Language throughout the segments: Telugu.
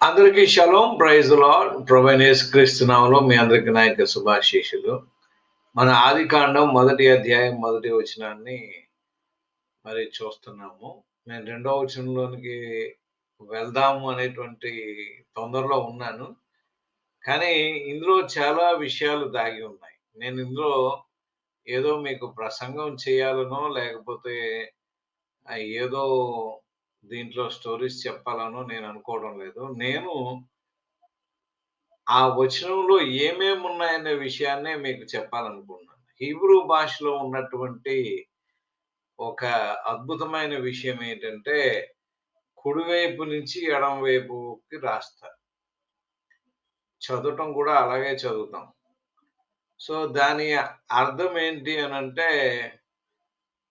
అందరికీ షలోం ప్రైజ్ లార్డ్. ప్రొవైనేస్ క్రీస్తునామంలో మీ అందరికి నాయక శుభాశీషులు మన ఆది కాండం మొదటి అధ్యాయం మొదటి వచనాన్ని మరి చూస్తున్నాము. నేను రెండో వచనంలోనికి వెళ్దాము అనేటువంటి తొందరలో ఉన్నాను. కానీ ఇందులో చాలా విషయాలు దాగి ఉన్నాయి. నేను ఇందులో ఏదో మీకు ప్రసంగం చేయాలనో లేకపోతే ఏదో దీంట్లో స్టోరీస్ చెప్పాలనో నేను అనుకోవడం లేదు. నేను ఆ వచనంలో ఏమేమి ఉన్నాయనే విషయాన్నే మీకు చెప్పాలనుకుంటున్నాను. హీబ్రూ భాషలో ఉన్నటువంటి ఒక అద్భుతమైన విషయం ఏంటంటే కుడివైపు నుంచి ఎడం వైపుకి రాస్తారు. చదవటం కూడా అలాగే చదువుతాం. సో దాని అర్థం ఏంటి అని అంటే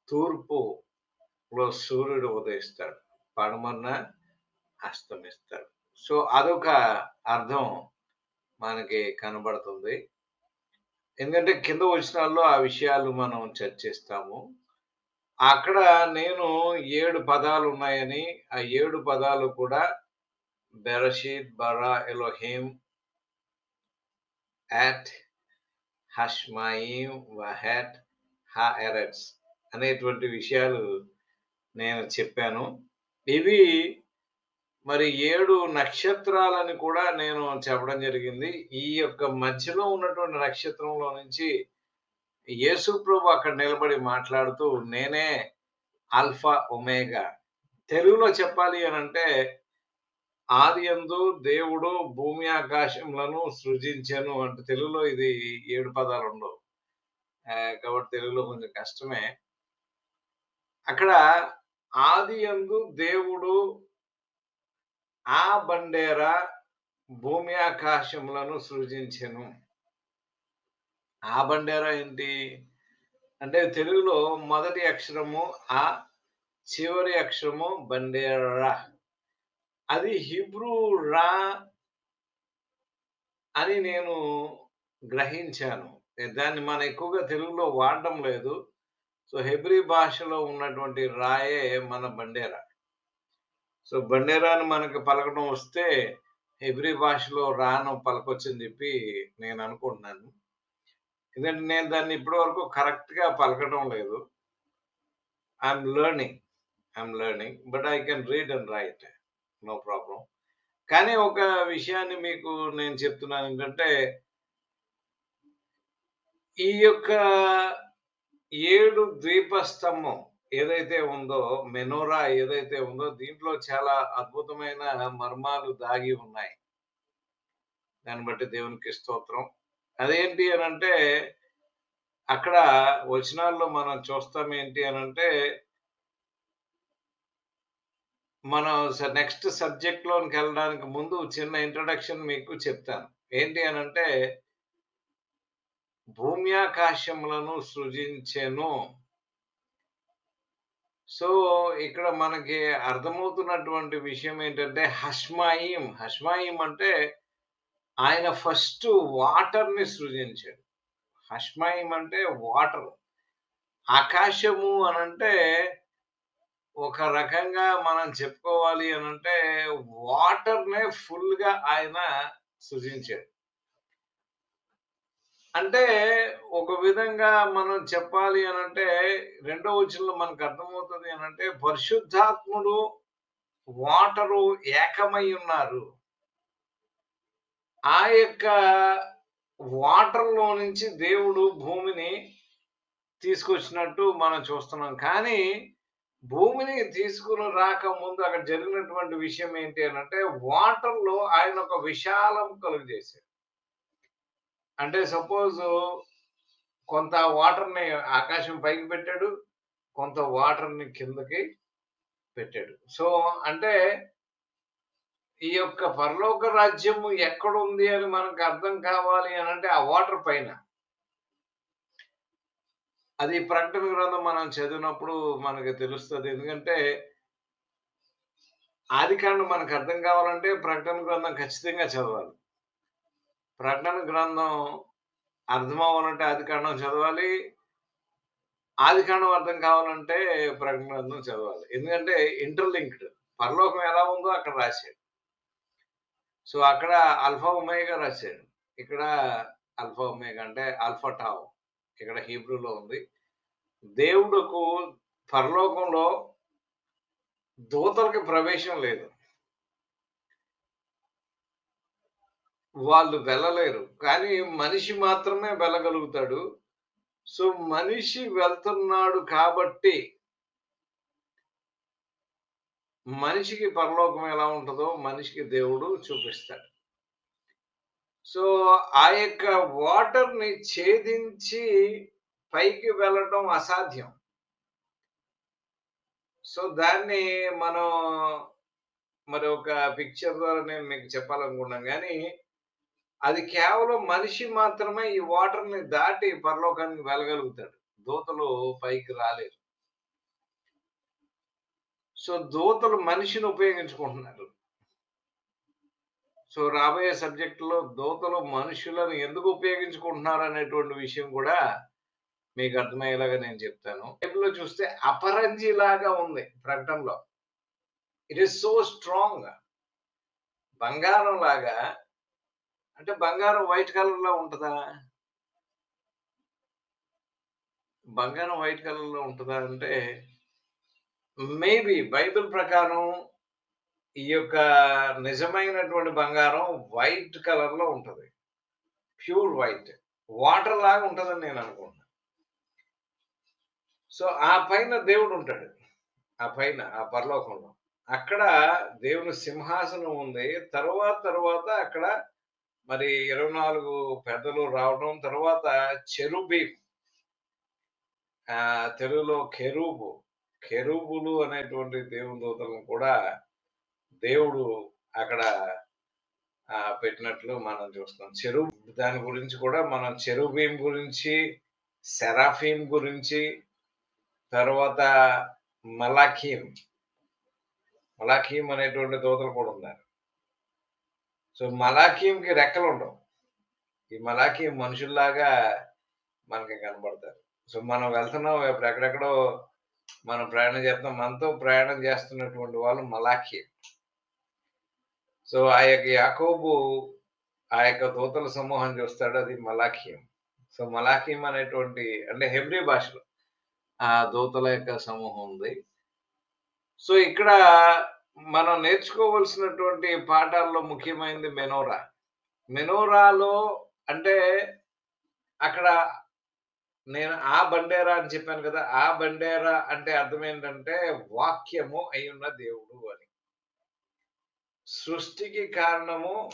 తూర్పులో సూర్యుడు ఉదయిస్తాడు. పడమన్న అస్తమిస్తాడు సో అదొక అర్థం మనకి కనబడుతుంది. ఎందుకంటే కింద వచనాల్లో ఆ విషయాలు మనం చర్చిస్తాము. అక్కడ నేను ఏడు పదాలు ఉన్నాయని ఆ ఏడు పదాలు కూడా బెరషీద్ బరా ఎలోహేం యాట్ హష్మాయిం వహెట్ హా ఎరట్స్ అనేటువంటి విషయాలు నేను చెప్పాను. ఇవి మరి ఏడు నక్షత్రాలని కూడా నేను చెప్పడం జరిగింది. ఈ యొక్క మధ్యలో ఉన్నటువంటి నక్షత్రంలో నుంచి యేసు ప్రభు అక్కడ నిలబడి మాట్లాడుతూ నేనే ఆల్ఫా ఒమేగా. తెలుగులో చెప్పాలి అని అంటే ఆదియందు దేవుడు భూమి ఆకాశములను సృజించను అంటే తెలుగులో ఇది ఏడు పదాలు ఉండవు. కాబట్టి తెలుగులో కొంచెం కష్టమే. అక్కడ ఆది ఎందు దేవుడు ఆ బండేర భూమి ఆకాశములను సృజించెను. ఆ బండేర ఏంటి? అంటే తెలుగులో మొదటి అక్షరము ఆ చివరి అక్షరము బండేరా. అది హిబ్రూ రా అని నేను గ్రహించాను. దాన్ని మనం ఎక్కువగా తెలుగులో వాడడం లేదు. సో హెబ్రీ భాషలో ఉన్నటువంటి రాయే మన బండేరా. సో బండేరాని మనకి పలకడం వస్తే హెబ్రీ భాషలో రాను పలకొచ్చని చెప్పి నేను అనుకుంటున్నాను. ఎందుకంటే నేను దాన్ని ఇప్పటి వరకు కరెక్ట్గా పలకడం లేదు. I'm learning I'm learning but I can read and write no problem కానీ ఒక విషయాన్ని మీకు నేను చెప్తున్నాను ఏంటంటే ఈ యొక్క ఏడు ద్వీపస్తంభం ఏదైతే ఉందో మెనోరా ఏదైతే ఉందో దీంట్లో చాలా అద్భుతమైన మర్మాలు దాగి ఉన్నాయి. దాన్ని బట్టి దేవునికి స్తోత్రం. అదేంటి అని అంటే అక్కడ వచనాల్లో మనం చూస్తాం ఏంటి అని అంటే మనం నెక్స్ట్ సబ్జెక్ట్ లోనికి వెళ్ళడానికి ముందు చిన్న ఇంట్రడక్షన్ మీకు చెప్తాను. ఏంటి అని అంటే భూమ్యాకాశములను సృజించెను. సో ఇక్కడ మనకి అర్థమవుతున్నటువంటి విషయం ఏంటంటే హష్మాయిం. హష్మాయిం అంటే ఆయన ఫస్ట్ వాటర్ని సృజించాడు. హస్మాయిం అంటే వాటర్. ఆకాశము అనంటే ఒక రకంగా మనం చెప్పుకోవాలి అనంటే వాటర్ నే ఫుల్గా ఆయన సృజించాడు. అంటే ఒక విధంగా మనం చెప్పాలి అనంటే రెండో వచనంలో మనకు అర్థమవుతుంది అనంటే పరిశుద్ధాత్ముడు వాటరు ఏకమై ఉన్నారు. ఆ యొక్క వాటర్లో నుంచి దేవుడు భూమిని తీసుకొచ్చినట్టు మనం చూస్తున్నాం. కానీ భూమిని తీసుకుని రాక ముందు అక్కడ జరిగినటువంటి విషయం ఏంటి అని అంటే వాటర్లో ఆయన ఒక విశాలం కలుగజేశాడు. అంటే సపోజ్ కొంత వాటర్ని ఆకాశం పైకి పెట్టాడు కొంత వాటర్ని కిందకి పెట్టాడు. సో అంటే ఈ యొక్క పరలోక రాజ్యము ఎక్కడుంది అని మనకు అర్థం కావాలి అని అంటే ఆ వాటర్ పైన. అది ప్రకటన గ్రంథం మనం చదివినప్పుడు మనకి తెలుస్తుంది. ఎందుకంటే ఆది కాండం మనకు అర్థం కావాలంటే ప్రకటన గ్రంథం ఖచ్చితంగా చదవాలి. ప్రకటన గ్రంథం అర్థం అవ్వాలంటే ఆది కాండం చదవాలి. ఆది కాండం అర్థం కావాలంటే ప్రకటన గ్రంథం చదవాలి. ఎందుకంటే ఇంటర్లింక్డ్. పరలోకం ఎలా ఉందో అక్కడ రాశాడు. సో అక్కడ అల్ఫా ఉమేగా రాశాడు. ఇక్కడ అల్ఫా ఉమేగా అంటే అల్ఫా టావ్ ఇక్కడ హీబ్రూలో ఉంది. దేవుడుకు పరలోకంలో దూతలకి ప్రవేశం లేదు. వాళ్ళు వెళ్ళలేరు. కానీ మనిషి మాత్రమే వెళ్ళగలుగుతాడు. సో మనిషి వెళ్తున్నాడు కాబట్టి మనిషికి పరలోకం ఎలా ఉంటుందో మనిషికి దేవుడు చూపిస్తాడు. సో ఆ యొక్క వాటర్ని ఛేదించి పైకి వెళ్ళటం అసాధ్యం. సో దాన్ని మనం మరి ఒక పిక్చర్ ద్వారా నేను మీకు చెప్పాలనుకున్నాం కానీ అది కేవలం మనిషి మాత్రమే ఈ వాటర్ని దాటి పరలోకానికి వెళ్ళగలుగుతాడు. దూతలు పైకి రాలేరు సో దూతలు మనిషిని ఉపయోగించుకుంటున్నారు. సో రాబోయే సబ్జెక్టులో దూతలు మనుషులను ఎందుకు ఉపయోగించుకుంటున్నారు అనేటువంటి విషయం కూడా మీకు అర్థమయ్యేలాగా నేను చెప్తాను. బైబిల్లో చూస్తే అపరంజి లాగా ఉంది ప్రకటనలో. It is so strong. బంగారం లాగా అంటే బంగారం వైట్ కలర్లో ఉంటుందా? బంగారం వైట్ కలర్లో ఉంటుందా అంటే మేబీ బైబిల్ ప్రకారం ఈ యొక్క నిజమైనటువంటి బంగారం వైట్ కలర్లో ఉంటుంది. Pure white. వాటర్ లాగా ఉంటుందని నేను అనుకుంటున్నాను సో ఆ పైన దేవుడు ఉంటాడు. ఆ పైన ఆ పరలోకంలో. అక్కడ దేవుని సింహాసనం ఉంది. తర్వాత తర్వాత అక్కడ మరి ఇరవై నాలుగు పెద్దలు రావడం తర్వాత చెరుబీమ్ తెలుగులో కెరూబు కెరూబులు అనేటువంటి దేవుని దూతలను కూడా దేవుడు అక్కడ పెట్టినట్లు మనం చూస్తాం చెరు దాని గురించి కూడా మనం చెరుబీమ్ గురించి సెరాఫీం గురించి తర్వాత మలాఖీం మలాఖీం అనేటువంటి దూతలు కూడా ఉన్నారు. సో మలాఖీంకి రెక్కలు ఉండవు. ఈ మలాఖీం మనుషుల్లాగా మనకి కనబడతారు. సో మనం వెళ్తున్నాం ఇప్పుడు ఎక్కడెక్కడో మనం ప్రయాణం చేస్తున్నాం మనతో ప్రయాణం చేస్తున్నటువంటి వాళ్ళు మలాఖీ. సో ఆ యొక్క యాకోబు ఆ యొక్క దూతల సమూహం చూస్తాడు అది మలాఖీం. సో మలాఖీం అనేటువంటి అంటే హెబ్రీ భాషలో ఆ దూతల యొక్క సమూహం ఉంది. సో ఇక్కడ మనం నేర్చుకోవలసినటువంటి పాఠాల్లో ముఖ్యమైనది మెనోరా మెనోరాలో అంటే అక్కడ నేను ఆ బండేరా అని చెప్పాను కదా ఆ బండేరా అంటే అర్థం ఏంటంటే వాక్యము అయి ఉన్న దేవుడు అని. సృష్టికి కారణము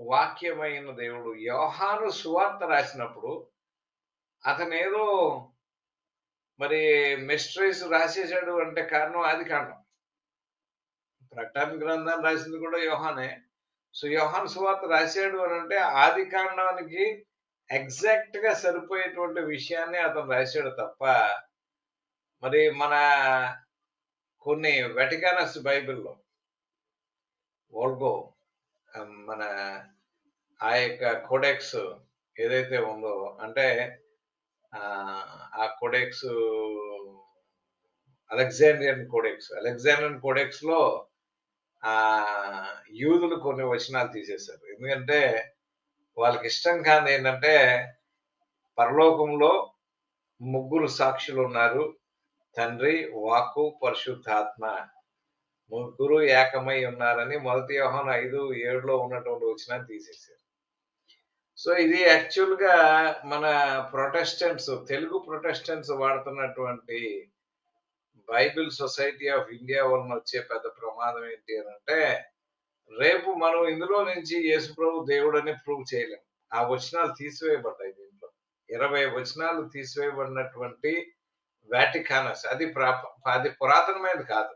వాక్యమైన దేవుడు. యోహాను సువార్త రాసినప్పుడు అతను ఏదో మరి మిస్ట్రీస్ రాసేసాడు అంటే కారణం అది కారణం. ప్రకటన గ్రంథాన్ని రాసింది కూడా యోహానే. సో యోహాన్ సువార్త రాశాడు అని అంటే ఆది కాండానికి ఎగ్జాక్ట్గా సరిపోయేటువంటి విషయాన్ని అతను రాశాడు తప్ప మరి మన కొన్ని వెటికానస్ బైబిల్లో ఓల్గో మన ఆ యొక్క కోడెక్స్ ఏదైతే ఉందో అంటే ఆ ఆ కోడెక్స్ అలెగ్జాండ్రియన్ కోడెక్స్ అలెగ్జాండ్రియన్ కోడెక్స్లో ఆ యూదులు కొన్ని వచనాలు తీసేశారు. ఎందుకంటే వాళ్ళకి ఇష్టం కాని ఏంటంటే పరలోకంలో ముగ్గురు సాక్షులు ఉన్నారు. తండ్రి వాక్కు పరిశుద్ధాత్మ. ముగ్గురు ఏకమై ఉన్నారని మొదటి యోహాను ఐదు ఏడులో ఉన్నటువంటి వచనాన్ని తీసేశారు. సో ఇది యాక్చువల్గా మన ప్రొటెస్టెంట్స్ తెలుగు ప్రొటెస్టెంట్స్ వాడుతున్నటువంటి బైబిల్ సొసైటీ ఆఫ్ ఇండియా వలన వచ్చే పెద్ద ప్రమాదం ఏంటి అని అంటే రేపు మనం ఇందులో నుంచి యేసుప్రభు దేవుడని ప్రూవ్ చేయలేం. ఆ వచనాలు తీసివేయబడ్డాయి దీంట్లో. ఇరవై వచనాలు తీసివేయబడినటువంటి వ్యాటికానస్ అది ప్రా- అది పురాతనమైనది కాదు.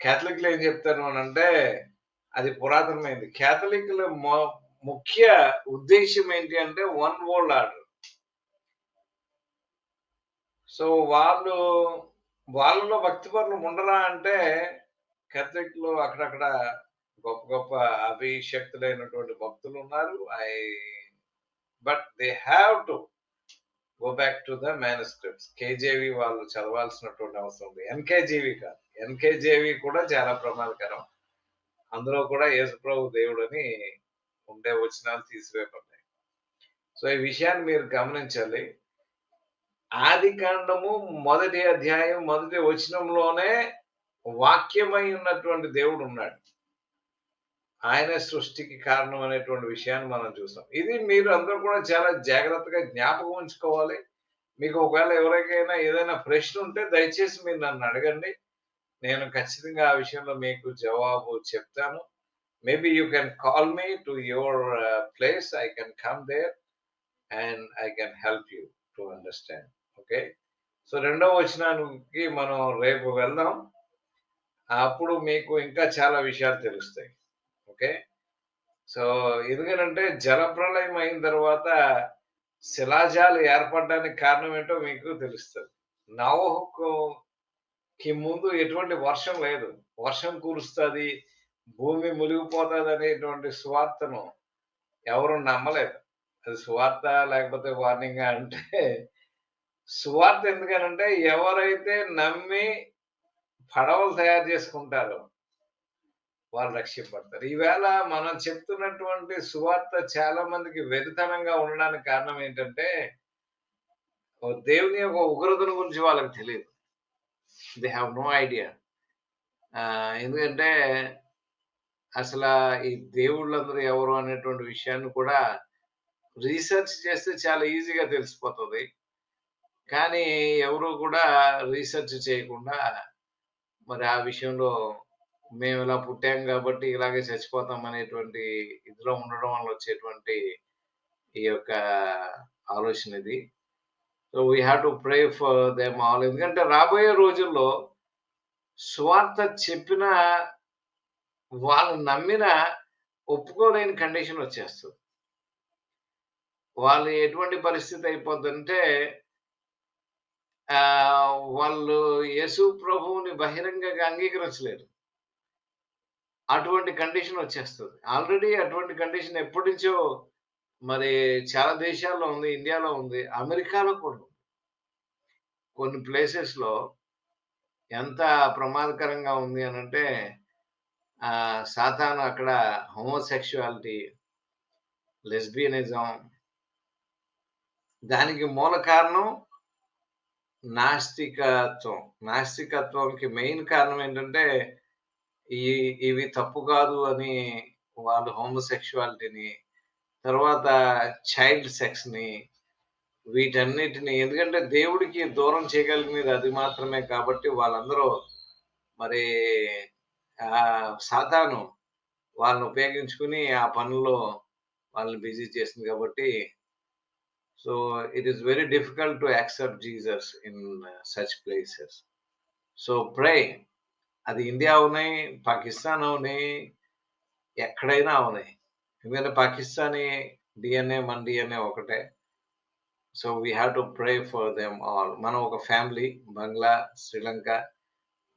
క్యాథలిక్లు ఏం చెప్తారు అని అంటే అది పురాతనమైనది. క్యాథలిక్ల మొ- ముఖ్య ఉద్దేశం ఏంటి అంటే వన్ వరల్డ్ ఆర్డర్. సో వాళ్ళు వాళ్ళలో భక్తి పనులు ఉండరా అంటే కేథలిక్లో అక్కడక్కడ గొప్ప గొప్ప అభిషక్తులైనటువంటి భక్తులు ఉన్నారు. I but they have to go back to the manuscripts KJV వాళ్ళు చదవాల్సినటువంటి అవసరం ఉంది ఎన్కేజీవి కాదు. ఎన్కేజేవి కూడా చాలా ప్రమాదకరం. అందులో కూడా యేసుప్రభు దేవుడని ఉండే వచనాలు తీసివేయబడ్డాయి. సో ఈ విషయాన్ని మీరు గమనించాలి. ఆది కాండము మొదటి అధ్యాయం మొదటి వచనంలోనే వాక్యమై ఉన్నటువంటి దేవుడు ఉన్నాడు. ఆయన సృష్టికి కారణం అనేటువంటి విషయాన్ని మనం చూస్తాం. ఇది మీరు అందరూ కూడా చాలా జాగ్రత్తగా జ్ఞాపకం ఉంచుకోవాలి. మీకు ఒకవేళ ఎవరికైనా ఏదైనా ప్రశ్న ఉంటే దయచేసి మీరు నన్ను అడగండి. నేను ఖచ్చితంగా ఆ విషయంలో మీకు జవాబు చెప్తాను. Maybe you can call me to your place I can come there and I can help you to understand okay? So రెండవ వచనానికి మనం రేపు వెళ్దాం. అప్పుడు మీకు ఇంకా చాలా విషయాలు తెలుస్తాయి. ఓకే? సో ఎందుకంటే జలప్రలయం అయిన తర్వాత శిలాజాలు ఏర్పడడానికి కారణం ఏంటో మీకు తెలుస్తుంది. నవహుకి ముందు ఎటువంటి వర్షం లేదు. వర్షం కురుస్తుంది భూమి మునిగిపోతుంది అనేటువంటి సువార్తను ఎవరు నమ్మలేదు. అది సువార్త లేకపోతే వార్నింగ్ అంటే సువార్త ఎందుకనంటే ఎవరైతే నమ్మి పడవలు తయారు చేసుకుంటారో వాళ్ళు రక్షింపడతారు ఈవేళ మనం చెప్తున్నటువంటి సువార్త చాలా మందికి వెరితనంగా ఉండడానికి కారణం ఏంటంటే దేవుని యొక్క ఉగ్రతను గురించి వాళ్ళకి తెలియదు. దే హ్యావ్ నో ఐడియా ఎందుకంటే అసలు ఈ దేవుళ్ళందరూ ఎవరు అనేటువంటి విషయాన్ని కూడా రీసెర్చ్ చేస్తే చాలా ఈజీగా తెలిసిపోతుంది. కానీ ఎవరు కూడా రీసెర్చ్ చేయకుండా మరి ఆ విషయంలో మేము ఇలా పుట్టాం కాబట్టి ఇలాగే చచ్చిపోతాం అనేటువంటి ఇదిలో ఉండడం వల్ల వచ్చేటువంటి ఈ యొక్క ఆలోచన ఇది. So we have to pray for them all ఎందుకంటే రాబోయే రోజుల్లో స్వార్థ చెప్పిన వాళ్ళు నమ్మిన ఒప్పుకోలేని కండిషన్ వచ్చేస్తుంది. వాళ్ళు ఎటువంటి పరిస్థితి అయిపోద్దంటే వాళ్ళు యేసు ప్రభువుని బహిరంగంగా అంగీకరించలేరు అటువంటి కండిషన్ వచ్చేస్తుంది. ఆల్రెడీ అటువంటి కండిషన్ ఎప్పటి నుంచో మరి చాలా దేశాల్లో ఉంది ఇండియాలో ఉంది అమెరికాలో కూడా ఉంది. కొన్ని ప్లేసెస్లో ఎంత ప్రమాదకరంగా ఉంది అని అంటే ఆ సాతాను అక్కడ హోమోసెక్షువాలిటీ లెస్బియనిజం దానికి మూల కారణం నాస్తికత్వం. నాస్తికత్వంకి మెయిన్ కారణం ఏంటంటే ఈ ఇవి తప్పు కాదు అని వాళ్ళు హోమోసెక్షువాలిటీని తర్వాత చైల్డ్ సెక్స్ని వీటన్నిటిని ఎందుకంటే దేవుడికి దూరం చేయగలిగినది అది మాత్రమే కాబట్టి వాళ్ళందరూ మరి ఆ సాతాను వాళ్ళని ఉపయోగించుకుని ఆ పనుల్లో వాళ్ళని బిజీ చేసింది కాబట్టి so it is very difficult to accept Jesus in uh, such places so pray అది ఇండియా అవునాయి పాకిస్తాన్ అవునాయి ఎక్కడైనా అవునాయి ఎందుకంటే పాకిస్తానీ డిఎన్ఏ మన డిఎన్ఏ ఒకటే. So we have to pray for them all మనం ఒక ఫ్యామిలీ బంగ్లా శ్రీలంక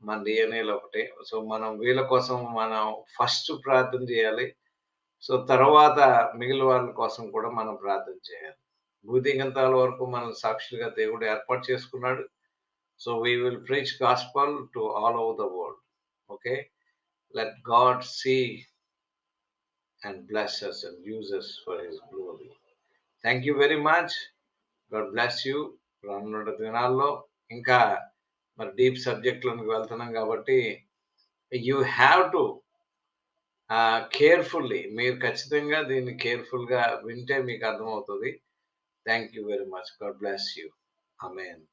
మన డిఎన్ఏలు ఒకటే. సో మనం వీళ్ళ కోసం మనం ఫస్ట్ ప్రార్థన చేయాలి. సో తర్వాత మిగిలిన వాళ్ళ కోసం కూడా మనం ప్రార్థన చేయాలి. భూదిగంతాల వరకు మనం సాక్షులుగా దేవుడు ఏర్పాటు చేసుకున్నాడు. So we will preach gospel to all over the world okay let God see and bless us and use us for thank you very much God bless you రానున్న దినాల్లో ఇంకా మరి డీప్ సబ్జెక్ట్లోకి వెళ్తున్నాం కాబట్టి యూ హ్యావ్ టు కేర్ఫుల్లీ మీరు ఖచ్చితంగా దీన్ని కేర్ఫుల్గా వింటే మీకు అర్థమవుతుంది. Thank you very much. God bless you. Amen.